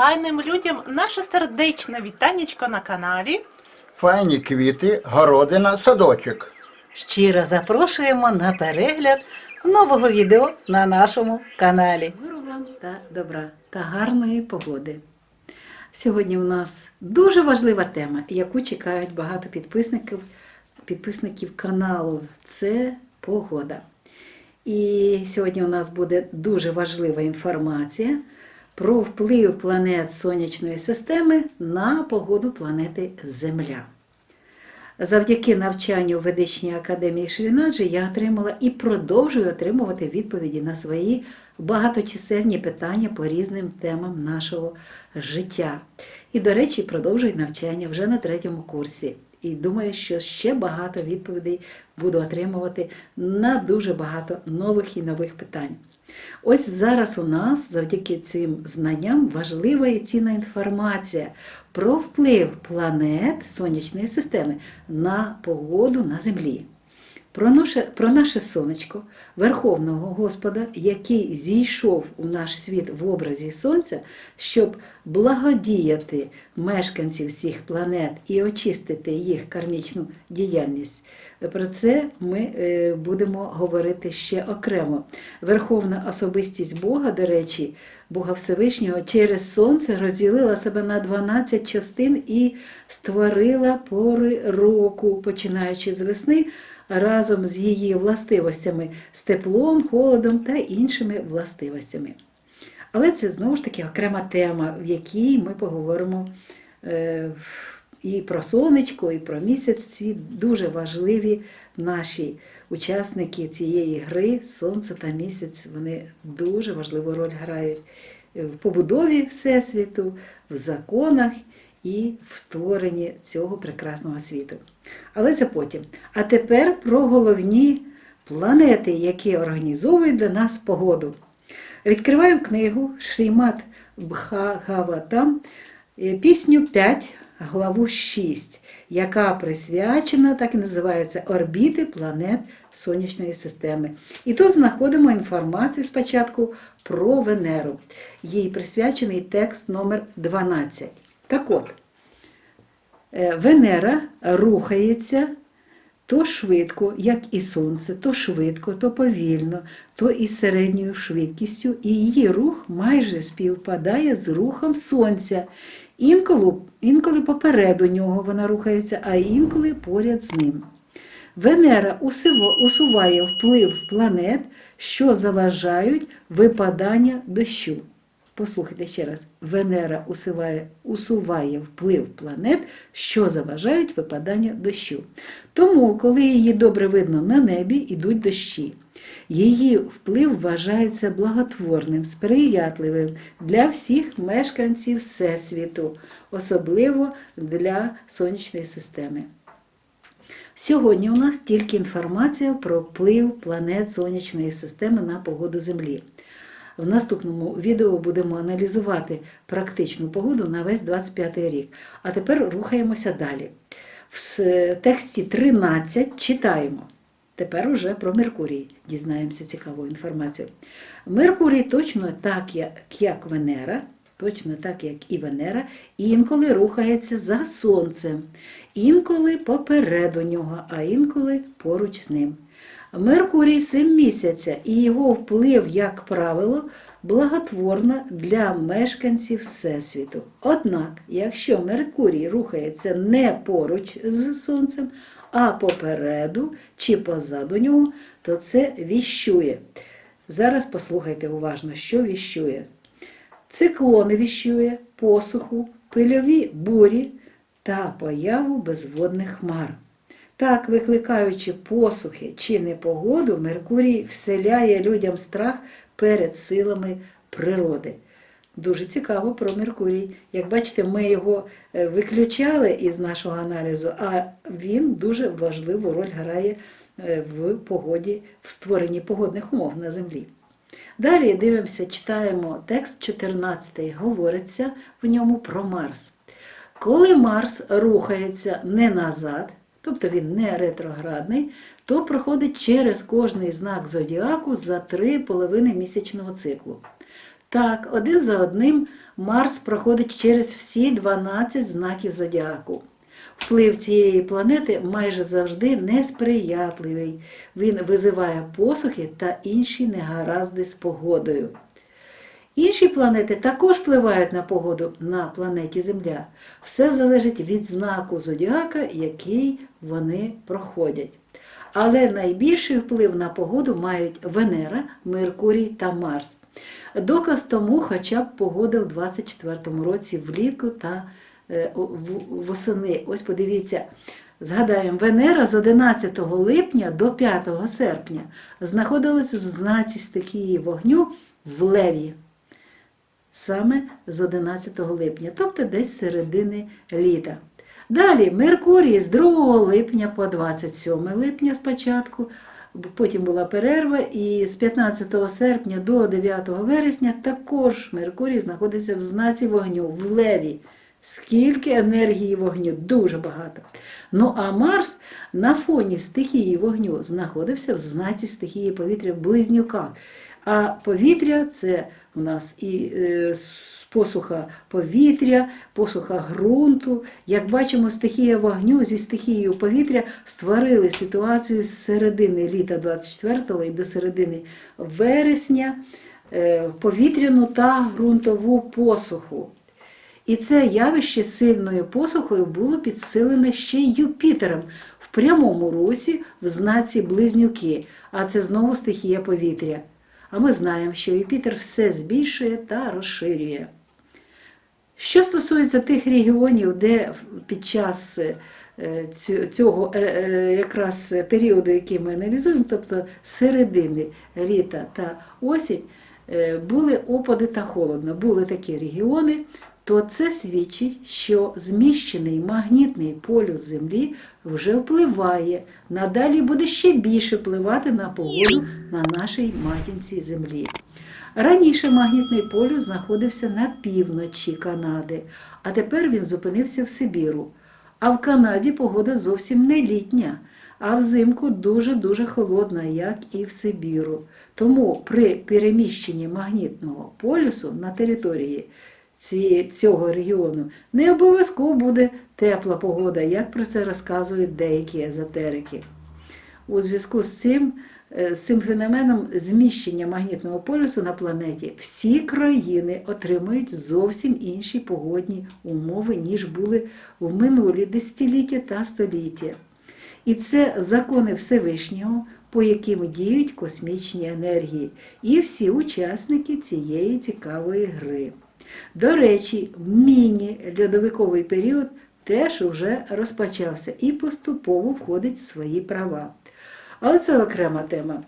файним людям наше сердечне вітанечко на каналі. Файні квіти, городина, садочок. Щиро запрошуємо на перегляд нового відео на нашому каналі. Миру вам та добра та гарної погоди. Сьогодні у нас дуже важлива тема, яку чекають багато підписників, підписників каналу. Це погода. І сьогодні у нас буде дуже важлива інформація про вплив планет сонячної системи на погоду планети Земля. Завдяки навчанню в Ведичній академії Шрінаджі я отримала і продовжую отримувати відповіді на свої багаточисельні питання по різним темам нашого життя. І, до речі, продовжую навчання вже на третьому курсі. І думаю, що ще багато відповідей буду отримувати на дуже багато нових і нових питань. Ось зараз у нас завдяки цим знанням важлива і цінна інформація про вплив планет сонячної системи на погоду на Землі. Про наше, про наше сонечко, Верховного Господа, який зійшов у наш світ в образі Сонця, щоб благодіяти мешканців всіх планет і очистити їх кармічну діяльність. Про це ми е, будемо говорити ще окремо. Верховна особистість Бога, до речі, Бога Всевишнього через Сонце розділила себе на 12 частин і створила пори року, починаючи з весни разом з її властивостями, з теплом, холодом та іншими властивостями. Але це знову ж таки окрема тема, в якій ми поговоримо е, і про сонечко, і про місяць. Ці дуже важливі наші учасники цієї гри, сонце та місяць, вони дуже важливу роль грають в побудові Всесвіту, в законах і в створенні цього прекрасного світу. Але це потім. А тепер про головні планети, які організовують для нас погоду. Відкриваю книгу Шрімат Бхагаватам, е, пісню 5, главу 6, яка присвячена, так і називається Орбіти планет Сонячної системи. І тут знаходимо інформацію спочатку про Венеру. Їй присвячений текст номер 12. Так от, е, Венера рухається то швидко, як і сонце, то швидко, то повільно, то із середньою швидкістю, і її рух майже співпадає з рухом сонця. Інколи, інколи попереду нього вона рухається, а інколи поряд з ним. Венера усуває вплив планет, що заважають випадання дощу. Послухайте ще раз. Венера усуває, усуває вплив планет, що заважають випадання дощу. Тому, коли її добре видно на небі, йдуть дощі. Її вплив вважається благотворним, сприятливим для всіх мешканців Всесвіту, особливо для сонячної системи. Сьогодні у нас тільки інформація про вплив планет сонячної системи на погоду Землі. В наступному відео будемо аналізувати практичну погоду на весь 25 рік. А тепер рухаємося далі. В тексті 13 читаємо. Тепер уже про Меркурій дізнаємося цікаву інформацію. Меркурій точно так, як, Венера, точно так, як і Венера, інколи рухається за Сонцем, інколи попереду нього, а інколи поруч з ним. Меркурій син місяця і його вплив, як правило, благотворна для мешканців Всесвіту. Однак, якщо Меркурій рухається не поруч з Сонцем, а попереду чи позаду нього, то це віщує. Зараз послухайте уважно, що віщує. Циклони віщує, посуху, пильові бурі та появу безводних хмар. Так, викликаючи посухи чи непогоду, Меркурій вселяє людям страх перед силами природи. Дуже цікаво про Меркурій. Як бачите, ми його е, виключали із нашого аналізу, а він дуже важливу роль грає е, в погоді, в створенні погодних умов на Землі. Далі дивимося, читаємо текст 14, говориться в ньому про Марс. Коли Марс рухається не назад, тобто він не ретроградний, то проходить через кожний знак зодіаку за три половини місячного циклу. Так, один за одним Марс проходить через всі 12 знаків зодіаку. Вплив цієї планети майже завжди несприятливий. Він визиває посухи та інші негаразди з погодою. Інші планети також впливають на погоду на планеті Земля. Все залежить від знаку зодіака, який вони проходять. Але найбільший вплив на погоду мають Венера, Меркурій та Марс. Доказ тому хоча б погода в 24-му році влітку та е, восени. Ось подивіться, згадаємо, Венера з 11 липня до 5 серпня знаходилась в знаці стихії вогню в Леві. Саме з 11 липня, тобто десь середини літа. Далі Меркурій з 2 липня по 27 липня спочатку, потім була перерва, і з 15 серпня до 9 вересня також Меркурій знаходиться в знаці вогню в Леві. Скільки енергії вогню, дуже багато. Ну а Марс на фоні стихії вогню знаходився в знаці стихії повітря в близнюках. А повітря це у нас і е, посуха повітря, посуха ґрунту. Як бачимо, стихія вогню зі стихією повітря створили ситуацію з середини літа 24-го і до середини вересня е, повітряну та ґрунтову посуху. І це явище сильною посухою було підсилене ще й Юпітером в прямому русі в знаці близнюки, а це знову стихія повітря. А ми знаємо, що Юпітер все збільшує та розширює. Що стосується тих регіонів, де під час е, цього е, е, якраз періоду, який ми аналізуємо, тобто середини літа та осінь, були опади та холодно, були такі регіони, то це свідчить, що зміщений магнітний полюс Землі вже впливає, надалі буде ще більше впливати на погоду на нашій матінці Землі. Раніше магнітний полюс знаходився на півночі Канади, а тепер він зупинився в Сибіру. А в Канаді погода зовсім не літня, а взимку дуже-дуже холодна, як і в Сибіру. Тому при переміщенні магнітного полюсу на території цього регіону не обов'язково буде тепла погода, як про це розказують деякі езотерики. У зв'язку з цим, з цим феноменом зміщення магнітного полюсу на планеті всі країни отримують зовсім інші погодні умови, ніж були в минулі десятиліття та століття. І це закони Всевишнього, по яким діють космічні енергії, і всі учасники цієї цікавої гри. До речі, міні-льодовиковий період теж вже розпочався і поступово входить в свої права. Але це окрема тема.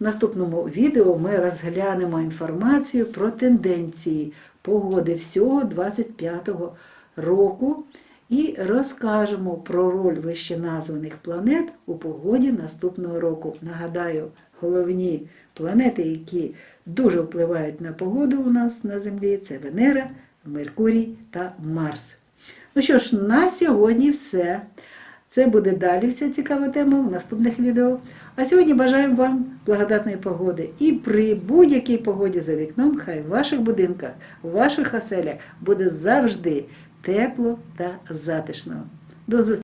В наступному відео ми розглянемо інформацію про тенденції погоди всього 25-го року і розкажемо про роль вищеназваних планет у погоді наступного року. Нагадаю, головні планети, які дуже впливають на погоду у нас на Землі, це Венера, Меркурій та Марс. Ну що ж, на сьогодні все. Це буде далі вся цікава тема в наступних відео. А сьогодні бажаємо вам благодатної погоди. І при будь-якій погоді за вікном, хай в ваших будинках, в ваших оселях буде завжди тепло та затишно. До зустрічі!